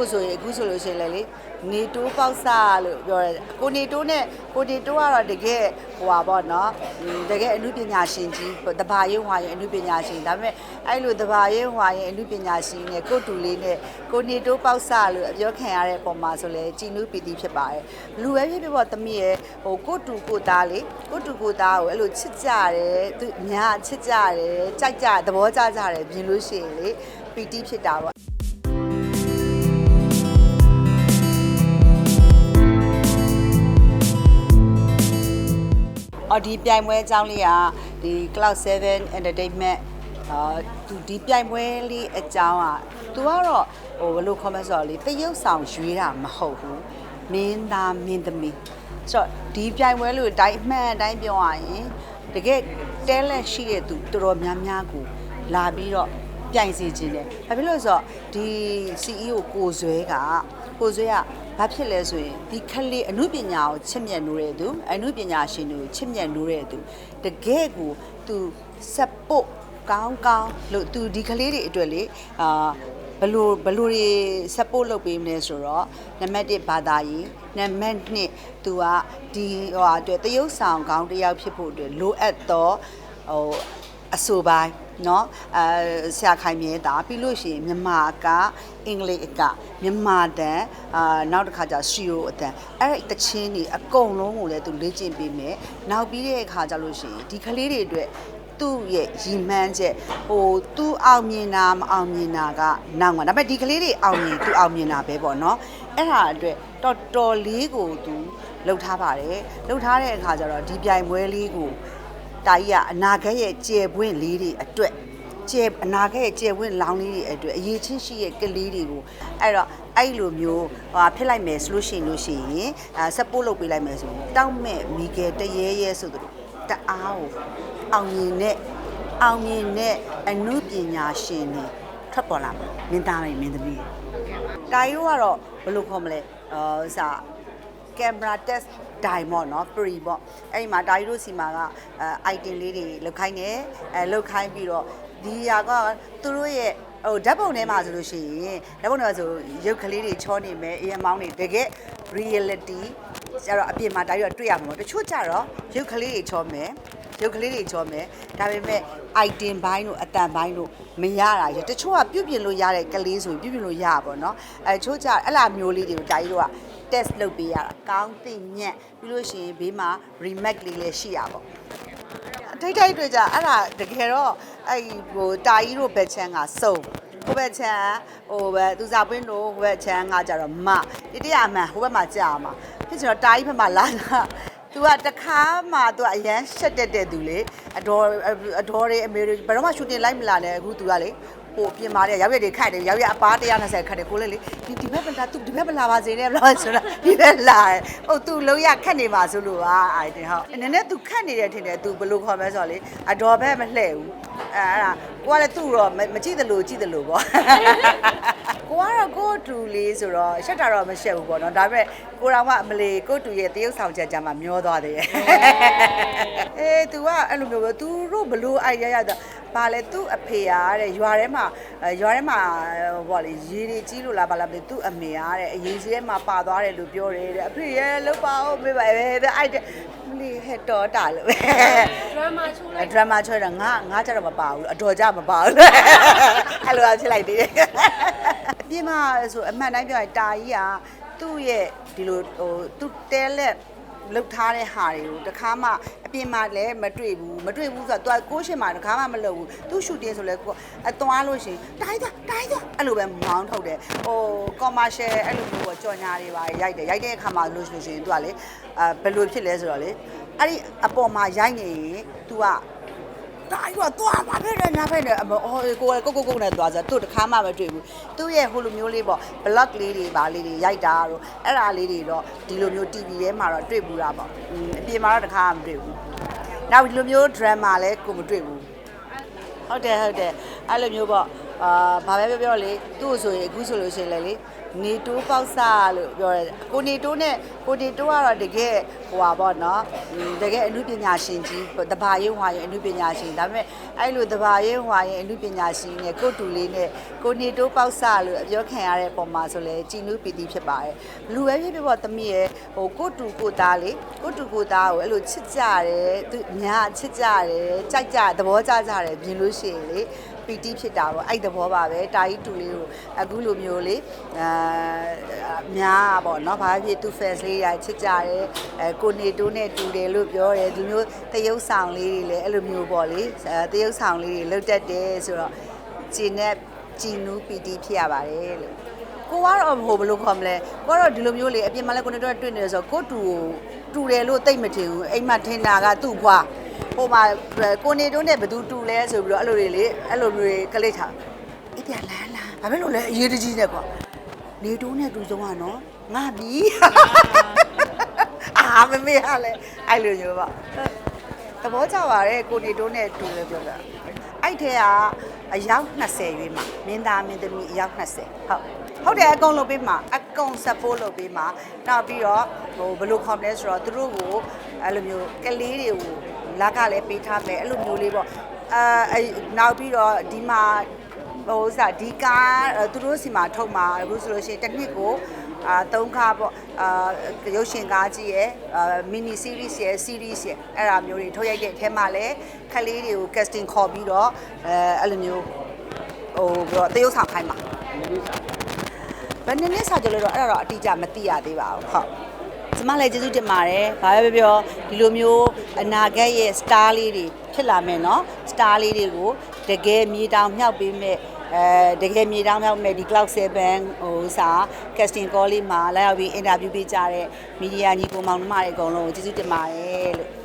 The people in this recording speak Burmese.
ကိုဆိုရင်အခုဆိုလို့ရှိရင်လည်းလေနေတိုးပေါက်စလို့ပြောတယ်ကိုနေတိုးနဲ့ကိုနေတိုးကတော့တကယ်ဟိုပါပေါ့နော်ဟွန်းတကယ်အမှုပညာရှင်ကြီးတဘာရေးဟွာရင်အမှုပညာရှင်ဒါပေမဲ့အဲ့လိုတဘာရေးဟွာရင်အမှုပညာရှင်နဲ့ကိုတူလေးနဲ့ကိုနေတိုးပေါက်စလို့အပြောခံရတဲ့ပုံမှာဆိုလဲကြည်နူးပီတိဖြစ်ပါတယ်လူပဲဖြစ်ဖြစ်ပေါ့သမီးရဲ့ဟိုကိုတူကိုသားလေးကိုတူကိုသားကိုအဲ့လိုချစ်ကြတယ်သူညာချစ်ကြတယ်ကြိုက်ကြသဘောကျကြတယ်မြင်လို့ရှိရင်လေပီတိဖြစ်တာပေါ့ အော်ဒီပြိုင်ပွဲအကြောင်းလေးကဒီ Cloud 7 Entertainment အာသူဒီပြိုင်ပွဲလေးအကြောင်းอ่ะသူကတော့ဟိုဘယ်လို comment ဆိုတော့လေတရုပ်ဆောင်ရွေးတာမဟုတ်ဘူးမင်းသားမင်းသမီးဆိုတော့ဒီပြိုင်ပွဲလို့တိုင်းအမှန်အတိုင်းပြောရရင်တကယ် talent ရှိတဲ့သူတော်တော်များများကိုလာပြီးတော့ပြိုင်စီခြင်းတယ်ဘာဖြစ်လို့လဲဆိုတော့ဒီ CEO ကိုဇွဲကကိုဇွဲက ဘာဖြစ်လဲဆိုရင်ဒီခလေးအမှုပညာကိုချစ်မြတ်နိုးတဲ့သူအမှုပညာရှင်တွေကိုချစ်မြတ်နိုးတဲ့သူတကယ်ကိုသူ support ကောင်းကောင်းလို့သူဒီကလေးတွေအတွက်လေအာဘလို့ဘလို့တွေ support လုပ်ပေးမလဲဆိုတော့နံပါတ်1ဘာသာရေးနံပါတ်2သူကဒီဟိုအတွက်တရုပ်ဆောင်ကောင်းတစ်ယောက်ဖြစ်ဖို့အတွက်လိုအပ်တော့ဟိုအဆိုပိုင်း เนาะအဲဆရာခိုင်မြဲတာပြီးလို့ရှိရင်မြန်မာကအင်္ဂလိပ်အကမြန်မာတန်အာနောက်တစ်ခါကျရှီယိုအတန်အဲ့ဒီတချင်းတွေအကုန်လုံးကိုလည်းသူလေ့ကျင့်ပေးမယ်နောက်ပြီးတဲ့အခါကျလို့ရှိရင်ဒီကလေးတွေအတွက် သူ့ရဲ့ရည်မှန်းချက်ဟိုသူအောင်မြင်တာမအောင်မြင်တာကနောက်မှာဒါပေမဲ့ဒီကလေးတွေအောင်မြင်သူအောင်မြင်တာပဲပေါ့နော်အဲ့ဒါအတွက်တော်တော်လေးကိုသူလှုပ်ထားပါတယ်လှုပ်ထားတဲ့အခါကျတော့ဒီပြိုင်ပွဲလေးကို တာကြီးကအနာဂတ်ရဲ့ကျယ်ပွင့်လေးတွေအတွက်ကျယ်အနာဂတ်ရဲ့ကျယ်ပွင့်လောင်းလေးတွေအတွက်အရေးချင်းရှိရဲ့ကလေးတွေကိုအဲ့တော့အဲ့လိုမျိုးဟာဖြစ်လိုက်မယ်ဆိုလို့ရှိရင်လို့ရှိရင်အဲ support လုပ်ပေးလိုက်မယ်ဆိုရင်တောက်မဲ့မီဂယ်တရေရဲဆိုသူတအားကိုအောင်မြင်တဲ့အောင်မြင်တဲ့အမှုပညာရှင်တွေထွက်ပေါ်လာမှာမင်းသားတွေမင်းသမီးတွေတာယိုကတော့ဘယ်လိုခေါ်မလဲအာစာ camera test ဒိုင်ပေါ့နော် pre ပေါ့အဲ့ဒီမှာဒါရီတို့စီမှာကအဲ item လေးတွေလောက်ခိုင်းတယ်အဲလောက်ခိုင်းပြီးတော့ဒီရာကသူတို့ရဲ့ဟိုဓာတ်ပုံထဲမှာဆိုလို့ရှိရင်ဓာတ်ပုံထဲမှာဆိုရုပ်ကလေးတွေချောနေမယ်အရင်မောင်းနေတကယ် reality ကျတော့အပြင်မှာဒါရီတို့တွေ့ရမှာပေါ့တချို့ကျတော့ရုပ်ကလေးတွေချောမယ်ရုပ်ကလေးတွေချောမယ်ဒါပေမဲ့ item ဘိုင်းတို့အတန်ဘိုင်းတို့မရတာရတချို့ကပြုတ်ပြင်လို့ရတဲ့ကလေးဆိုပြုတ်ပြင်လို့ရတာပေါ့နော်အဲချို့ကြအဲ့လားမျိုးလေးတွေကိုတာကြီးတို့က test လုပ်ပေးရတာကောင်းသိညက်ပြီးလို့ရှိရင်ဘေးမှာ remake လေးလည်းရှိရပါဘောထိတ်ထိတ်တွေ့ကြအဲ့ဒါတကယ်တော့အဲ့ဟိုတာကြီးတို့ဘက်ချမ်းကစုံဟိုဘက်ချမ်းဟိုဘက်သူစားပွင့်တို့ဟိုဘက်ချမ်းကကြတော့မတိတိအမှန်ဟိုဘက်မှာကြာမှာဖြစ်ချင်တော့တာကြီးဘက်မှာလာတာ तू ကတခါမှ तू အရန်ရှက်တက်တဲ့သူလေအတော်အတော်တွေအမေတွေဘယ်တော့မှရှူတင်လိုက်မလာနဲ့အခု तू ကလေ ဟိုပြင်မာတယ်ရောက်ရက်တွေခတ်တယ်ရောက်ရက်အပား120ခတ်တယ်ကိုလေးလေဒီဒီဘက်ပလာသူဒီဘက်ပလာပါစေနဲ့ဘလာဆိုတော့ဒီဘက်လာဟုတ်သူလုံးရခတ်နေပါဆိုလို့ပါအိုင်တင်ဟုတ်နည်းနည်းသူခတ်နေတယ်ထင်တယ်သူဘလို့ခေါ်မလဲဆိုတော့လေအတော်ဘက်မလှဲ့ဘူးအဲအဲ့ဒါကိုကလည်းသူ့တော့မကြည့်တယ်လို့ကြည့်တယ်လို့ပေါ့ကိုကတော့ကိုတူလေးဆိုတော့ရှက်တာတော့မရှက်ဘူးပေါ့နော်ဒါပေမဲ့ကိုတော်ကအမလီကိုတူရဲ့တရုတ်ဆောင်ချက်ကြမှာမျောသွားသေးတယ်အေး तू ကအဲ့လိုမျိုးပဲ तू တို့ဘလို့အိုင်ရရတော့ ဘာလဲသူ့အဖေရတဲ့ရွာထဲမှာရွာထဲမှာဟိုပေါ့လေရေတွေကြီးလို့လားဘာလားမသိသူ့အမေရတဲ့အရေးကြီးထဲမှာပါသွားတယ်လို့ပြောတယ်တဲ့အဖေရဲ့လောက်ပါဦးမေးပါပဲအဲ့တဲ့မလီဟက်တော်တာလို့ပဲ drama ချိုးလိုက်ဒရမာချွဲတာငါငါကြတော့မပါဘူးအတော်ကြမပါဘူးအဲ့လိုဖြစ်လိုက်သေးတယ်အပြင်မှာဆိုအမှန်တိုင်းပြောရင်တာကြီးကသူ့ရဲ့ဒီလိုဟိုသူ့တဲလက် လုတ်ထားတဲ့ဟာတွေကိုတခါမှအပြင်မှာလည်းမတွေ့ဘူးမတွေ့ဘူးဆိုတော့ तू ကိုရှင်မှာတခါမှမလုပ်ဘူးသူ့ရှူတင်ဆိုလဲကိုအသွားလို့ရှိရင်တိုင်းသွားတိုင်းသွားအဲ့လိုပဲမောင်းထုတ်တယ်ဟို commercial အဲ့လိုမျိုးပေါ့ကြော်ညာတွေပါရိုက်တယ်ရိုက်တဲ့အခါမှာလို့ရှိရင် तू ကလေအာဘယ်လိုဖြစ်လဲဆိုတော့လေအဲ့ဒီအပေါ်မှာရိုက်နေရင် तू က တာကြီးကသွားပါပဲနဲ့ညာဖက်နဲ့အမအော်ကိုယ်ကိုကိုကိုနဲ့သွားစားသူ့တခါမှမတွေ့ဘူးသူ့ရဲ့ဟိုလိုမျိုးလေးပေါ့ block လေးတွေပါလေးတွေရိုက်တာတော့အဲ့ဒါလေးတွေတော့ဒီလိုမျိုး TV ထဲမှာတော့တွေ့ဘူးတာပေါ့အင်းအပြင်မှာတော့တခါမှမတွေ့ဘူးနောက်ဒီလိုမျိုး drama လဲကိုမတွေ့ဘူးဟုတ်တယ်ဟုတ်တယ်အဲ့လိုမျိုးပေါ့ဟ အာဘာပဲပြောပြောလေသူ့ကိုဆိုရင်အခုဆိုလို့ရှိရင်လေလေနေတိုးပေါက်စလို့ပြောတယ်ကိုနေတိုးနဲ့ကိုနေတိုးကတော့တကယ်ဟိုပါပေါ့နော်ဟွန်းတကယ်အမှုပညာရှင်ကြီးတဘာရေးဟွာရင်အမှုပညာရှင်ဒါပေမဲ့အဲ့လိုတဘာရေးဟွာရင်အမှုပညာရှင်နဲ့ကိုတူလေးနဲ့ကိုနေတိုးပေါက်စလို့အပြောခံရတဲ့ပုံမှာဆိုလေကြည်နူးပီတိဖြစ်ပါတယ်လူပဲဖြစ်ဖြစ်ပေါ့သမီးရဲ့ဟိုကိုတူကိုသားလေကိုတူကိုသားကိုအဲ့လိုချစ်ကြတယ်သူညာချစ်ကြတယ်ကြိုက်ကြသဘောကျကြတယ်မြင်လို့ရှိရင်လေ ပီတိဖြစ်တာပေါ့အဲ့သဘောပါပဲတာကြီးတူလေးကိုအခုလိုမျိုးလေအာများပေါ့နော်ဘာဖြစ်သူ fans လေးရချစ်ကြတယ်အဲကိုနေတိုးနဲ့တူတယ်လို့ပြောတယ်ဒီမျိုးတရုပ်ဆောင်လေးတွေလည်းအဲ့လိုမျိုးပေါ့လေအဲတရုပ်ဆောင်လေးတွေလုတ်တက်တယ်ဆိုတော့ဂျင်းနဲ့ဂျီနူးပီတိဖြစ်ရပါတယ်လို့ကိုကတော့ဟိုဘယ်လိုခေါ်မလဲကိုကတော့ဒီလိုမျိုးလေအပြင်မှာလည်းကိုနေတော့တွေ့နေတယ်ဆိုတော့ကိုတူကိုတူတယ်လို့သိမ့်မထင်ဘူးအိမ်မှာထင်တာကသူ့ဘွား ဟိုမှာကိုနေတုံးနဲ့ဘသူတူလဲဆိုပြီးတော့အဲ့လိုတွေလေအဲ့လိုမျိုးတွေကလိတ်ထားအေးပြလန်းလားဘာဖြစ်လို့လဲအရေးတကြီးနဲ့ကွာနေတုံးနဲ့တူဆုံးอ่ะနော်ငါပြီအာမမေ့ရလဲအဲ့လိုမျိုးပေါ့သဘောကျပါတယ်ကိုနေတုံးနဲ့တူလဲပြောတာအဲ့ထဲကအယောက်20ရွေးမှာမင်းသားမင်းသမီးအယောက်20ဟုတ်ဟုတ်တယ်အကုန်လုပ်ပေးမှာအကုန် support လုပ်ပေးမှာနောက်ပြီးတော့ဟိုဘယ်လိုခေါ်မလဲဆိုတော့သူတို့ကိုအဲ့လိုမျိုးကလေးတွေကို လက်ကလည်းပေးထားမယ်အဲ့လိုမျိုးလေးပေါ့အာအဲ့နောက်ပြီးတော့ဒီမှာဟိုစားဒီကားအဲ့သူတို့စီမှာထုတ်မှာအခုဆိုလို့ရှိရင်တစ်နှစ်ကိုအာသုံးခါပေါ့အာရုပ်ရှင်ကားကြီးရယ်အာမီနီ series ရယ် series ရယ်အဲ့ဒါမျိုးတွေထုတ်ရိုက်တဲ့အထဲမှာလည်းခလေးတွေကို casting ခေါ်ပြီးတော့အဲအဲ့လိုမျိုးဟိုပြီးတော့တရုပ်ဆောင်ခိုင်းမှာဘယ်နည်းနည်းစာကြလို့တော့အဲ့ဒါတော့အတိအကျမသိရသေးပါဘူးဟုတ် ကျမလည်းကျေးဇူးတင်ပါတယ်။ဘာပဲပြောပြောဒီလိုမျိုးအနာဂတ်ရဲ့ star လေးတွေဖြစ်လာမယ်နော်။ star လေးတွေကိုတကယ်မြေတောင်မြောက်ပေးမဲ့အဲတကယ်မြေတောင်မြောက်မဲ့ဒီ cloud 7ဟိုစာ casting call လေးမှာလာရောက်ပြီး interview ပေးကြတဲ့ media ညီကိုမောင်နှမတွေအကုန်လုံးကိုကျေးဇူးတင်ပါတယ်လို့